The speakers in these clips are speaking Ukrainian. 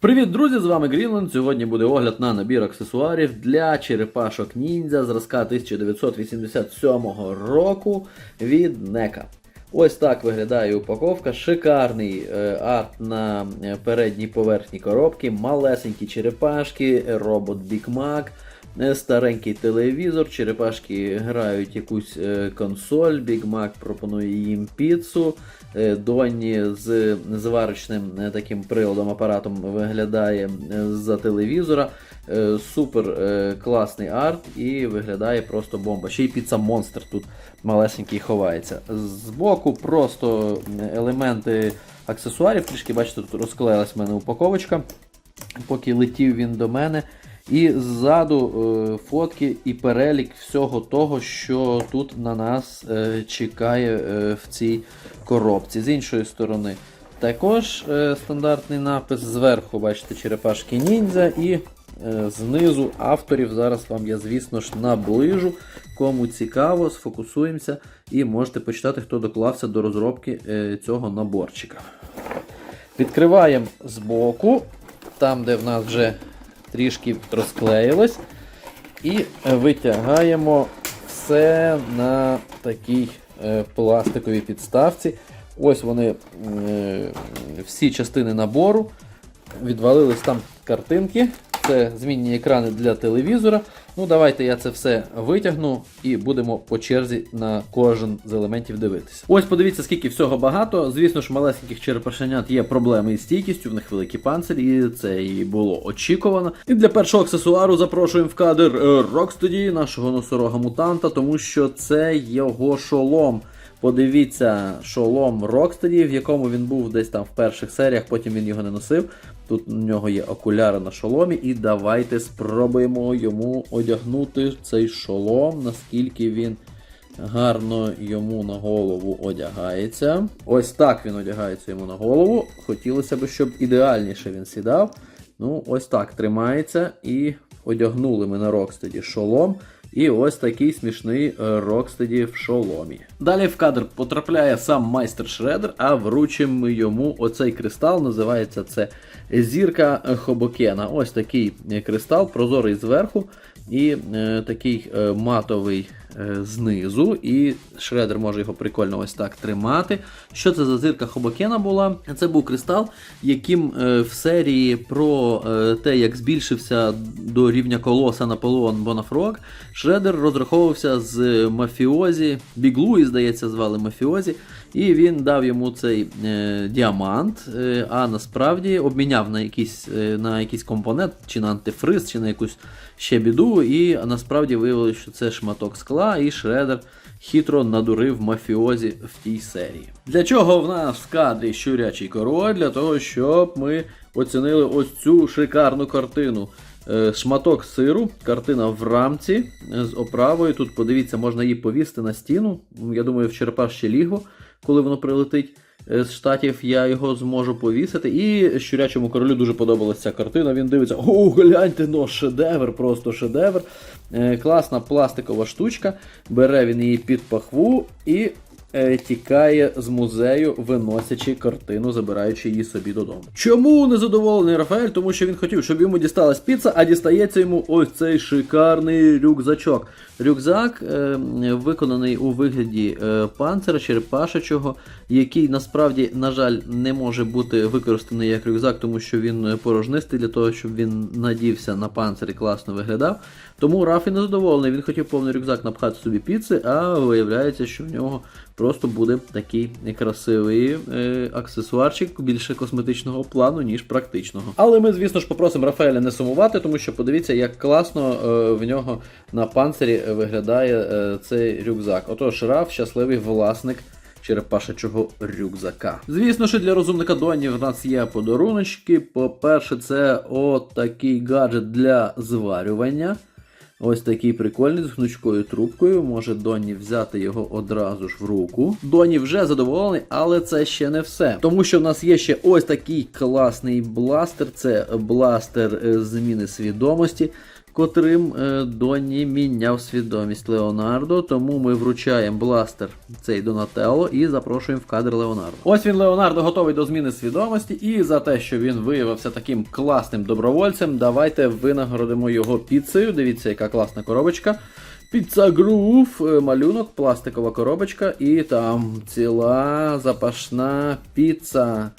Привіт, друзі! З вами Грінленд. Сьогодні буде огляд на набір аксесуарів для черепашок ніндзя зразка 1987 року від NECA. Ось так виглядає упаковка. Шикарний е, арт на е, передній поверхні коробки, малесенькі черепашки, робот е, старенький телевізор, черепашки грають якусь е, консоль, Big Mac пропонує їм піцу. Е, Донні з зварочним е, таким приладом апаратом виглядає е, з-за телевізора. Е, Супер е, класний арт і виглядає просто бомба. Ще й піца монстр тут малесенький ховається. Збоку просто елементи аксесуарів, трішки бачите, тут розклеїлась в мене упаковочка, поки летів він до мене. І ззаду е, фотки і перелік всього того, що тут на нас е, чекає е, в цій коробці. З іншої сторони, також стандартний напис зверху, бачите, черепашки ніндзя, і знизу авторів. Зараз вам я, звісно ж, наближу. Кому цікаво, сфокусуємося і можете почитати, хто доклався до розробки цього наборчика. Відкриваємо збоку, там, де в нас вже трішки розклеїлось. І витягаємо все на такій е, пластиковій підставці. Ось вони е, всі частини набору. Відвалились там картинки. Це змінні екрани для телевізора. Ну, давайте я це все витягну і будемо по черзі на кожен з елементів дивитися. Ось подивіться, скільки всього багато. Звісно ж, малесеньких черепашенят є проблеми із стійкістю, в них великі панцирі, і це і було очікувано. І для першого аксесуару запрошуємо в кадр е, Rocksteady, нашого носорога мутанта, тому що це його шолом. Подивіться шолом Rocksteady, в якому він був десь там в перших серіях, потім він його не носив. Тут у нього є окуляри на шоломі, і давайте спробуємо йому одягнути цей шолом, наскільки він гарно йому на голову одягається. Ось так він одягається йому на голову. Хотілося б, щоб ідеальніше він сідав. Ну, ось так тримається. І одягнули ми на Rocksteady шолом. І ось такий смішний е, Rocksteady в шоломі. Далі в кадр потрапляє сам майстер Шредер, а вручимо йому оцей кристал. Називається це зірка Хобокена. Ось такий е, кристал, прозорий зверху і е, такий е, матовий е, знизу. І Шредер може його прикольно ось так тримати. Що це за зірка Хобокена була? Це був кристал, яким е, в серії про е, те, як збільшився до рівня колоса Наполеон Бонафрог, Шредер розраховувався з мафіозі, Біглуї, здається, звали мафіозі, і він дав йому цей е, діамант, е, а насправді обміняв на якийсь, е, на якийсь компонент, чи на антифриз, чи на якусь ще біду, і насправді виявилося, що це шматок скла, і Шредер хитро надурив мафіозі в тій серії. Для чого в нас в кадрі щурячий король? Для того, щоб ми оцінили ось цю шикарну картину. Е, Шматок сиру, картина в рамці е, з оправою. Тут подивіться, можна її повісти на стіну. Я думаю, в черепашче ліго, коли воно прилетить е, з штатів, я його зможу повісити. І щурячому королю дуже подобалася ця картина. Він дивиться: о, гляньте, ну шедевр, просто шедевр. Е, Класна пластикова штучка. Бере він її під пахву і тікає з музею, виносячи картину, забираючи її собі додому. Чому незадоволений Рафаель? Тому що він хотів, щоб йому дісталась піца, а дістається йому ось цей шикарний рюкзачок. Рюкзак е, виконаний у вигляді е, панцира черепашечого, який насправді, на жаль, не може бути використаний як рюкзак, тому що він е, порожнистий для того, щоб він надівся на панцир і класно виглядав. Тому Рафі незадоволений. Він хотів повний рюкзак напхати собі піци, а виявляється, що в нього просто буде такий красивий е, аксесуарчик більше косметичного плану, ніж практичного. Але ми, звісно ж, попросимо Рафаеля не сумувати, тому що подивіться, як класно е, в нього на панцирі виглядає е, цей рюкзак. Отож, Раф щасливий власник. Черепашечого рюкзака. Звісно, що для розумника Доні в нас є подаруночки. По-перше, це отакий гаджет для зварювання. Ось такий прикольний з гнучкою трубкою. Може Донні взяти його одразу ж в руку. Доні вже задоволений, але це ще не все. Тому що в нас є ще ось такий класний бластер. Це бластер е, зміни свідомості. Котрим е, Доні міняв свідомість Леонардо. Тому ми вручаємо бластер цей Донателло і запрошуємо в кадр Леонардо. Ось він Леонардо готовий до зміни свідомості, і за те, що він виявився таким класним добровольцем, давайте винагородимо його піцею. Дивіться, яка класна коробочка. Піца Грув, е, малюнок, пластикова коробочка, і там ціла запашна піца.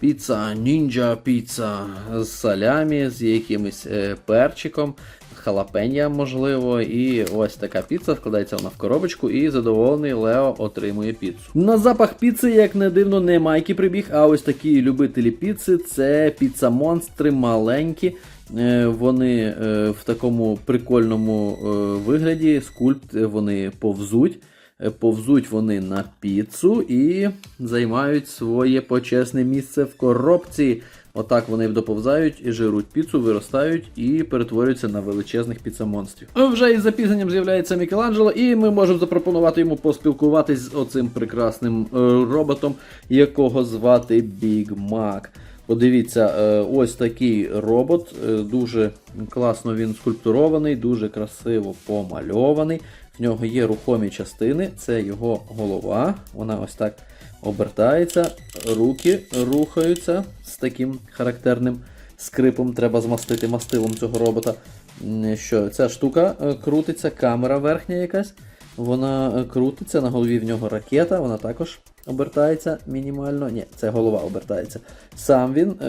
Піца, ніндзя піца з салямі, з якимось е, перчиком, халапенья, можливо. І ось така піца складається вона в коробочку, і задоволений Лео отримує піцу. На запах піци, як не дивно, не майки прибіг, а ось такі любителі піци це піца-монстри маленькі. Е, Вони е, в такому прикольному вигляді, скульпт, вони повзуть. Повзуть вони на піцу і займають своє почесне місце в коробці. Отак вони доповзають і жируть піцу, виростають і перетворюються на величезних піцамонстрів. Вже із запізненням з'являється Мікеланджело, і ми можемо запропонувати йому поспілкуватись з оцим прекрасним е, роботом, якого звати Біг Мак. Подивіться, е, ось такий робот, е, дуже класно він скульптурований, дуже красиво помальований. В нього є рухомі частини, це його голова. Вона ось так обертається, руки рухаються з таким характерним скрипом. Треба змастити мастилом цього робота. Що ця штука е, крутиться, камера верхня якась. Вона е, крутиться, на голові в нього ракета, вона також обертається мінімально. Ні, це голова обертається. Сам він е,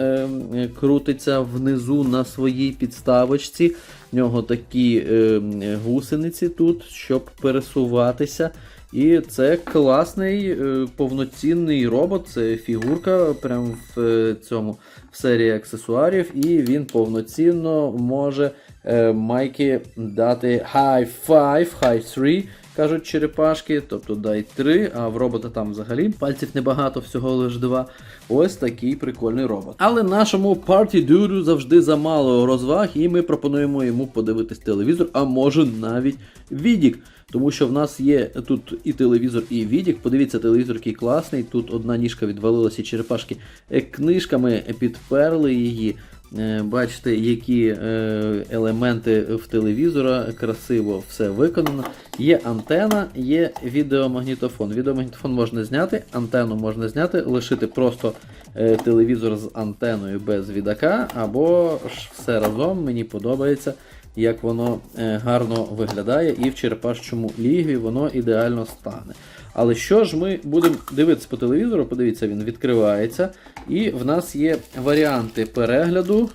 е, крутиться внизу на своїй підставочці. В нього такі е, гусениці тут, щоб пересуватися. І це класний е, повноцінний робот, це фігурка прямо в е, цьому в серії аксесуарів, і він повноцінно може е, майки дати high five, high 3, кажуть черепашки, тобто дай 3, а в робота там взагалі пальців небагато, всього лиш 2. Ось такий прикольний робот. Але нашому парті дюрю завжди замало розваг, і ми пропонуємо йому подивитись телевізор, а може навіть відік. Тому що в нас є тут і телевізор, і відік. Подивіться, телевізор який класний. Тут одна ніжка відвалилася, черепашки е, книжками підперли її. Е, Бачите, які е, елементи в телевізора красиво все виконано. Є антена, є відеомагнітофон. Відеомагнітофон можна зняти, антенну можна зняти, лишити просто е, телевізор з антеною без відака, або ж все разом мені подобається як воно е, гарно виглядає, і в черепашчому лігві воно ідеально стане. Але що ж ми будемо дивитися по телевізору? Подивіться, він відкривається. І в нас є варіанти перегляду.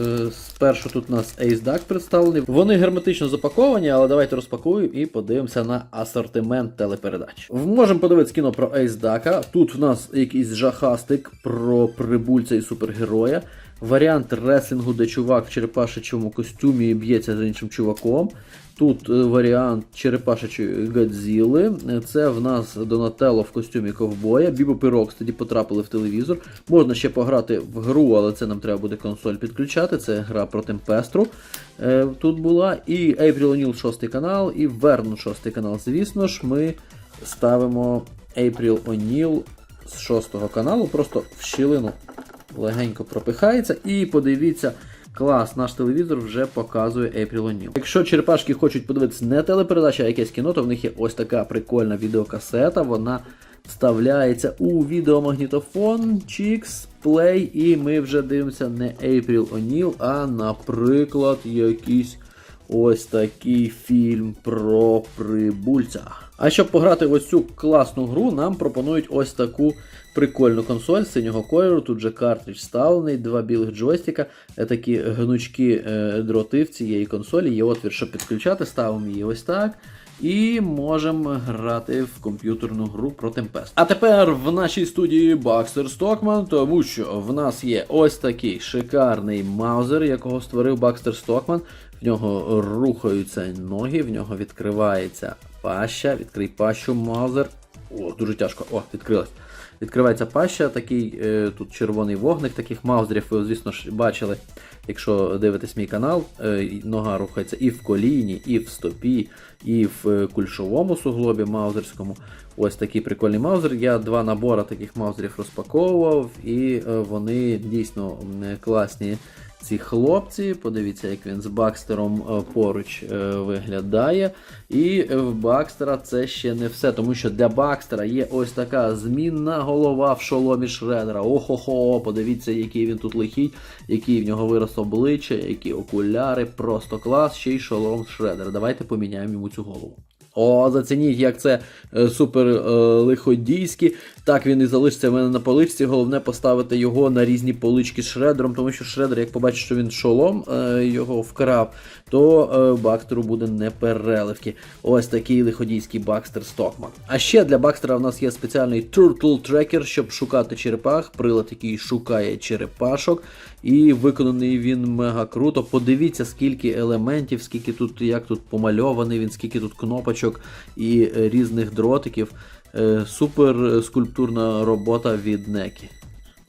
Е, Спершу тут у нас Ace Duck представлений. Вони герметично запаковані, але давайте розпакуємо і подивимося на асортимент телепередач. Можемо подивитися кіно про Ace Duck. Тут в нас якийсь жахастик про прибульця і супергероя. Варіант реслінгу, де чувак в черепашечому костюмі б'ється з іншим чуваком. Тут е, варіант черепашечої Годзіли. Це в нас Донателло в костюмі ковбоя. Бібо і Рокстеді потрапили в телевізор. Можна ще пограти в гру, але це нам треба буде консоль підключати. Це гра про Темпестру. Е, Тут була. І April O'Neil 6 канал, і Верн 6 канал. Звісно ж, ми ставимо April O'Neil з 6 каналу, просто в щілину легенько пропихається. І подивіться, клас, наш телевізор вже показує April O'Neil. Якщо черепашки хочуть подивитися не телепередача, а якесь кіно, то в них є ось така прикольна відеокасета. Вона вставляється у відеомагнітофон, Chix, Play, і ми вже дивимося не April O'Neil, а, наприклад, якийсь ось такий фільм про прибульця. А щоб пограти ось цю класну гру, нам пропонують ось таку прикольну консоль синього кольору. Тут же картридж ставлений, два білих джойстика, е, такі гнучкі е, дроти в цієї консолі. Є отвір, щоб підключати, ставимо її ось так. І можемо грати в комп'ютерну гру про Tempest. А тепер в нашій студії Бакстер Стокман, тому що в нас є ось такий шикарний маузер, якого створив Бакстер Стокман. В нього рухаються ноги, в нього відкривається паща. Відкрий пащу, маузер. О, дуже тяжко. О, відкрилась. Відкривається паща, такий е, тут червоний вогник, таких маузерів, ви, звісно ж, бачили, якщо дивитесь мій канал. Е, нога рухається і в коліні, і в стопі, і в е, кульшовому суглобі маузерському. Ось такий прикольний маузер. Я два набори таких маузерів розпаковував, і е, вони дійсно класні ці хлопці. Подивіться, як він з Бакстером е, поруч е, виглядає. І в Бакстера це ще не все, тому що для Бакстера є ось така змінна голова в шоломі Шредера. Охо-хо, подивіться, який він тут лихий, який в нього вирос обличчя, які окуляри, просто клас, ще й шолом Шредера. Давайте поміняємо йому цю голову. О, зацініть, як це е, супер е, лиходійськи. Так він і залишиться в мене на поличці. Головне поставити його на різні полички з шредером, тому що шредер, як побачить, що він шолом е, його вкрав, то е, Бакстеру буде не переливки. Ось такий лиходійський Бакстер Стокман. А ще для Бакстера в нас є спеціальний Turtle Tracker, щоб шукати черепах. Прилад, який шукає черепашок. І виконаний він мега круто. Подивіться, скільки елементів, скільки тут, як тут помальований він, скільки тут кнопочок і е, різних дротиків. Е, Супер скульптурна робота від Некі.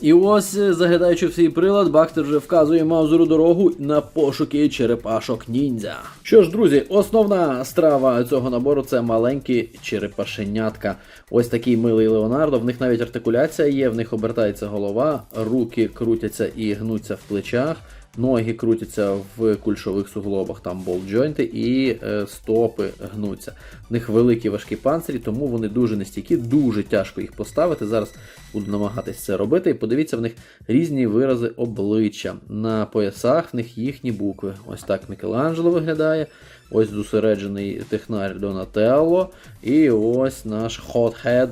І ось, е, заглядаючи в свій прилад, Бактер вже вказує Маузеру дорогу на пошуки черепашок ніндзя. Що ж, друзі, основна страва цього набору це маленькі черепашенятка. Ось такий милий Леонардо. В них навіть артикуляція є, в них обертається голова, руки крутяться і гнуться в плечах. Ноги крутяться в кульшових суглобах, там болджойнти, і е, стопи гнуться. В них великі важкі панцирі, тому вони дуже нестійкі, дуже тяжко їх поставити. Зараз буду намагатись це робити. І подивіться, в них різні вирази обличчя. На поясах в них їхні букви. Ось так Мікеланджело виглядає. Ось зосереджений технар Донателло. І ось наш е,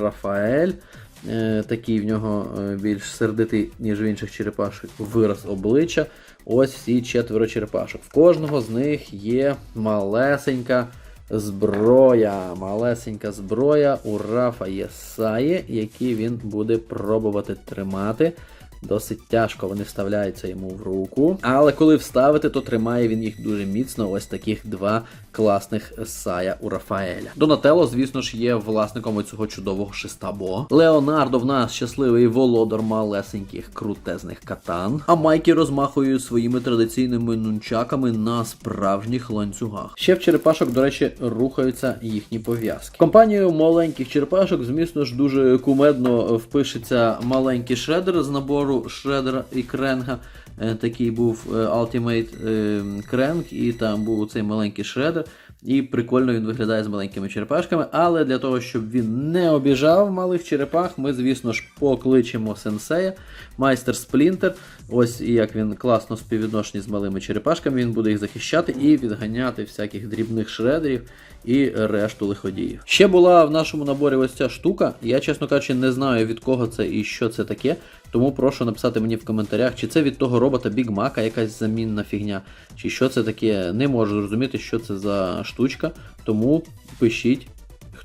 Рафаель. Е, Такий в нього е, більш сердитий, ніж в інших черепашок, вираз обличчя. Ось всі четверо черепашок. В кожного з них є малесенька зброя. Малесенька зброя у Рафа є саї, які він буде пробувати тримати. Досить тяжко вони вставляються йому в руку. Але коли вставити, то тримає він їх дуже міцно. Ось таких два класних сая у Рафаеля. Донателло, звісно ж, є власником цього чудового шестабо. Леонардо в нас щасливий володар малесеньких крутезних катан. А Майкі розмахує своїми традиційними нунчаками на справжніх ланцюгах. Ще в черепашок, до речі, рухаються їхні пов'язки. Компанію маленьких черепашок, звісно ж, дуже кумедно впишеться маленький шредер з набору шредера і кренга. Е, Такий був е, Ultimate е, Кренг, і там був цей маленький шредер. І прикольно він виглядає з маленькими черепашками. Але для того, щоб він не обіжав малих черепах, ми, звісно ж, покличемо сенсея, майстер Сплінтер. Ось як він класно співвідношений з малими черепашками, він буде їх захищати і відганяти всяких дрібних шредерів і решту лиходіїв. Ще була в нашому наборі ось ця штука. Я, чесно кажучи, не знаю від кого це і що це таке. Тому прошу написати мені в коментарях, чи це від того робота Big Mac якась замінна фігня, чи що це таке. Не можу зрозуміти, що це за штучка. Тому пишіть.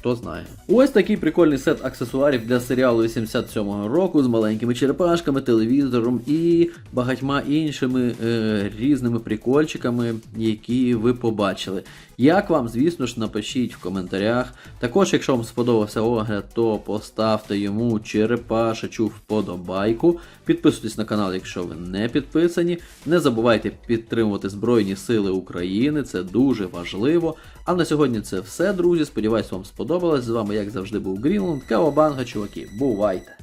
Хто знає. Ось такий прикольний сет аксесуарів для серіалу 87-го року з маленькими черепашками, телевізором і багатьма іншими е, різними прикольчиками, які ви побачили. Як вам, звісно ж, напишіть в коментарях. Також, якщо вам сподобався огляд, то поставте йому черепашечу вподобайку. Підписуйтесь на канал, якщо ви не підписані. Не забувайте підтримувати Збройні Сили України, це дуже важливо. А на сьогодні це все, друзі. Сподіваюсь, вам сподобалось. З вами, як завжди, був Грінланд, Кавабанга, чуваки. Бувайте!